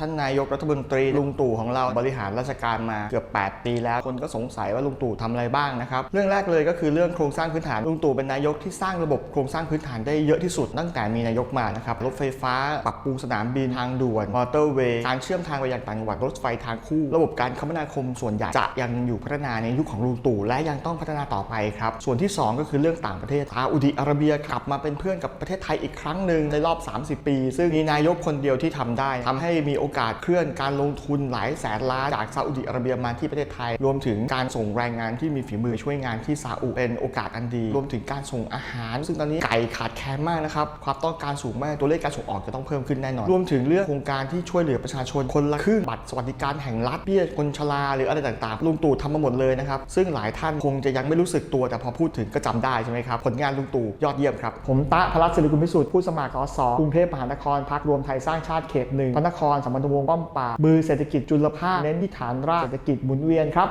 ท่านนายกรัฐมนตรีลุงตู่ของเราบริหารราชการมาเกือบ 8 ปีแล้วคนก็สงสัยว่าลุงตู่ทำอะไรบ้างนะครับ เรื่องแรกเลยก็คือเรื่องโครงสร้างพื้นฐานลุงตู่เป็นนายกที่สร้างระบบโครงสร้างพื้นฐานได้เยอะที่สุดตั้งแต่มีนายกมานะครับรถไฟฟ้า ปรับปรุงสนามบินทางด่วนมอเตอร์เวย์การเชื่อมทางไปยังต่างจังหวัดรถไฟทางคู่ ระบบการคมนาคมส่วนใหญ่จะยังอยู่พัฒนาในยุคของลุงตู่และยังต้องพัฒนาต่อไปครับส่วนที่สองก็คือเรื่องต่างประเทศซาอุดิอาระเบียกลับมาเป็นเพื่อนกับประเทศไทยอีกครั้งหนึ่งในรอบ 30 ปี ซึ่งมีนายกคนเดียวที่ทำได้ทำให้มีโอกาสเคลื่อนการลงทุนหลายแสนล้านจากซาอุดิอาระเบียมาที่ประเทศไทย รวมถึงการส่งแรงงานที่มีฝีมือช่วยงานที่ซาอุเป็นโอกาสอันดี รวมถึงการส่งอาหาร ซึ่งตอนนี้ไก่ขาดแคลนมากนะครับความต้องการสูงมากตัวเลขการส่งออกจะต้องเพิ่มขึ้นแน่นอนรวมถึงเรื่องโครงการที่ช่วยเหลือประชาชนคนละครึ่งบัตรสวัสดิการแห่งรัฐเบี้ยคนชราหรืออะไรต่างๆลุงตู่ทำมาหมดเลยนะครับซึ่งหลายท่านคงจะยังไม่รู้สึกตัวแต่พอพูดถึงก็จำได้ใช่ไหมครับผลงานลุงตู่ยอดเยี่ยมครับผมตะพลัสศิริกุลพิสุทธิ์ผู้สมัครสสกรุงเทพมหานครพักรวมไทยสร้างชาติเขตหนึ่งพระนครสัมันตวงศ์ป้อมปราบมือเศรษฐกิจจุลภาคเน้นที่ฐานรากเศรษฐกิจหมุนเวียนครับ